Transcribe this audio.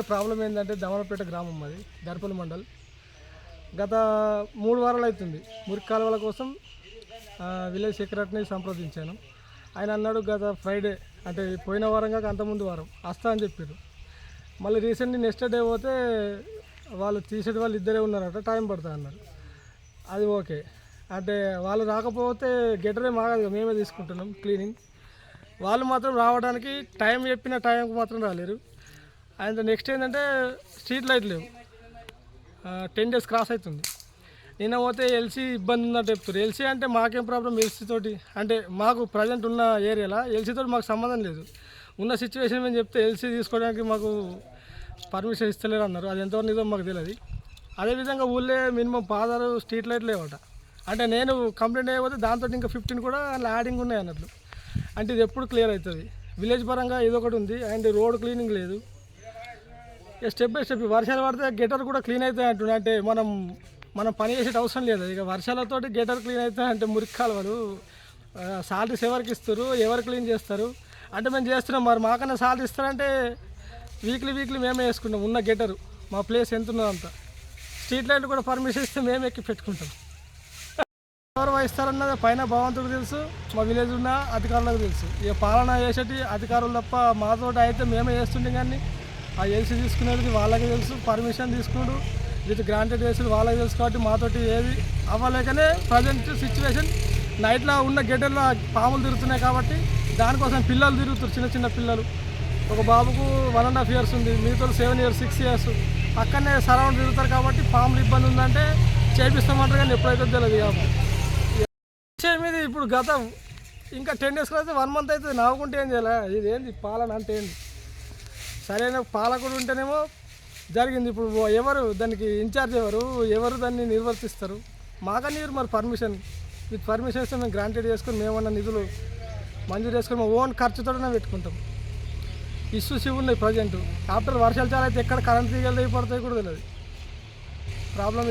Problem ఏంటంటే దమనపేట గ్రామం అది దర్పల్ మండల్. గత మూడు వారాలు అవుతుంది. మురికి కాలువల కోసం విలేజ్ సెక్రటరీని సంప్రదించాను. ఆయన అన్నాడు గత ఫ్రైడే అంటే పోయిన వారం కాక అంతకుముందు వారం వస్తా అని చెప్పారు. మళ్ళీ రీసెంట్లీ నెక్స్ట్ డే పోతే వాళ్ళు తీసేటి వాళ్ళు ఇద్దరే ఉన్నారట టైం పడుతుంది అన్నారు. అది ఓకే. అంటే వాళ్ళు రాకపోతే గెటరే మాగదు మేమే తీసుకుంటున్నాం క్లీనింగ్. వాళ్ళు మాత్రం రావడానికి టైం చెప్పిన టైంకి మాత్రం రాలేరు. అండ్ నెక్స్ట్ ఏంటంటే స్ట్రీట్ లైట్ లేవు. టెన్ డేస్ క్రాస్ అవుతుంది. నిన్న పోతే ఎల్సీ ఇబ్బంది ఉందంటే చెప్తారు ఎల్సీ అంటే మాకేం ప్రాబ్లం ఎల్సీ తోటి? అంటే మాకు ప్రజెంట్ ఉన్న ఏరియాలో ఎల్సీతోటి మాకు సంబంధం లేదు. ఉన్న సిచ్యువేషన్ మేము చెప్తే ఎల్సీ తీసుకోవడానికి మాకు పర్మిషన్ ఇస్తలేరు అన్నారు. అది ఎంతవరకు నిజం మాకు తెలియదు. అదేవిధంగా ఊళ్ళో మినిమం పాదాలు స్ట్రీట్ లైట్ లేవట. అంటే నేను కంప్లైంట్ అయిపోతే దాంతో ఇంకా ఫిఫ్టీన్ కూడా అందులో యాడింగ్ ఉన్నాయి అన్నట్లు. అంటే ఇది ఎప్పుడు క్లియర్ అవుతుంది. విలేజ్ పరంగా ఇది ఒకటి ఉంది. అండ్ రోడ్ క్లీనింగ్ లేదు. ఇక స్టెప్ బై స్టెప్ వర్షాలు పడితే గెటర్ కూడా క్లీన్ అవుతాయి అంటుండే అంటే మనం మనం పని చేసే అవసరం లేదు. ఇక వర్షాలతోటి గెటర్ క్లీన్ అవుతాయి అంటే మురికి కాలువలు సాలరీస్ ఎవరికి ఇస్తారు ఎవరు క్లీన్ చేస్తారు? అంటే మేము చేస్తున్నాం. మరి మాకన్నా సాలరీ ఇస్తారంటే వీక్లీ వీక్లీ మేమే వేసుకుంటాం. ఉన్న గెటరు మా ప్లేస్ ఎంత ఉన్నదో స్ట్రీట్ లైట్ కూడా పర్మిషన్ ఇస్తే మేము ఎక్కి పెట్టుకుంటాం. ఎవరు వహిస్తారన్నది పైన భగవంతుడికి తెలుసు మా విలేజ్ ఉన్న అధికారులకు తెలుసు. ఇక పాలన చేసేటి అధికారులు తప్ప మాతో అయితే మేమే చేస్తుండే కానీ ఆ ఏసీ తీసుకునేది వాళ్ళకి తెలుసు పర్మిషన్ తీసుకున్నాడు. విత్ గ్రాంటెడ్ వేసుడు వాళ్ళకి తెలుసు కాబట్టి మాతోటి ఏది అవ్వలేకనే ప్రజెంట్ సిచ్యువేషన్ నైట్లో ఉన్న గెడ్డల్లో పాములు తిరుగుతున్నాయి కాబట్టి దానికోసం పిల్లలు తిరుగుతారు చిన్న చిన్న పిల్లలు. ఒక బాబుకు వన్ అండ్ హాఫ్ ఇయర్స్ ఉంది మిగతా సెవెన్ ఇయర్స్ సిక్స్ ఇయర్స్ అక్కడనే సరౌండ్ తిరుగుతారు కాబట్టి పాములు ఇబ్బంది ఉందంటే చేపిస్తామంటారు కానీ ఎప్పుడైతే తెలియదు కాబట్టి విషయం ఇది ఇప్పుడు గత ఇంకా టెన్ డేస్ అయితే వన్ మంత్ అయితే నవ్వుకుంటే ఏం చేయాలి? ఇది ఏంది పాలన అంటే ఏంది? సరైన పాలకుడు ఉంటేనేమో జరిగింది. ఇప్పుడు ఎవరు దానికి ఇన్ఛార్జ్ ఎవరు ఎవరు దాన్ని నిర్వర్తిస్తారు? మాకని మరి పర్మిషన్ విత్ పర్మిషన్ ఇస్తే మేము గ్రాంటెడ్ చేసుకొని మేమన్నా నిధులు మంజూరు చేసుకొని మా ఓన్ ఖర్చుతోనే పెట్టుకుంటాం. ఇష్యూస్ ఇవి ఉన్నాయి ప్రజెంట్. ఆఫ్టర్ వర్షాలు చాలా అయితే ఎక్కడ కరెంట్ తీగలు అయిపోతాయి కూడా తెలియదు ప్రాబ్లం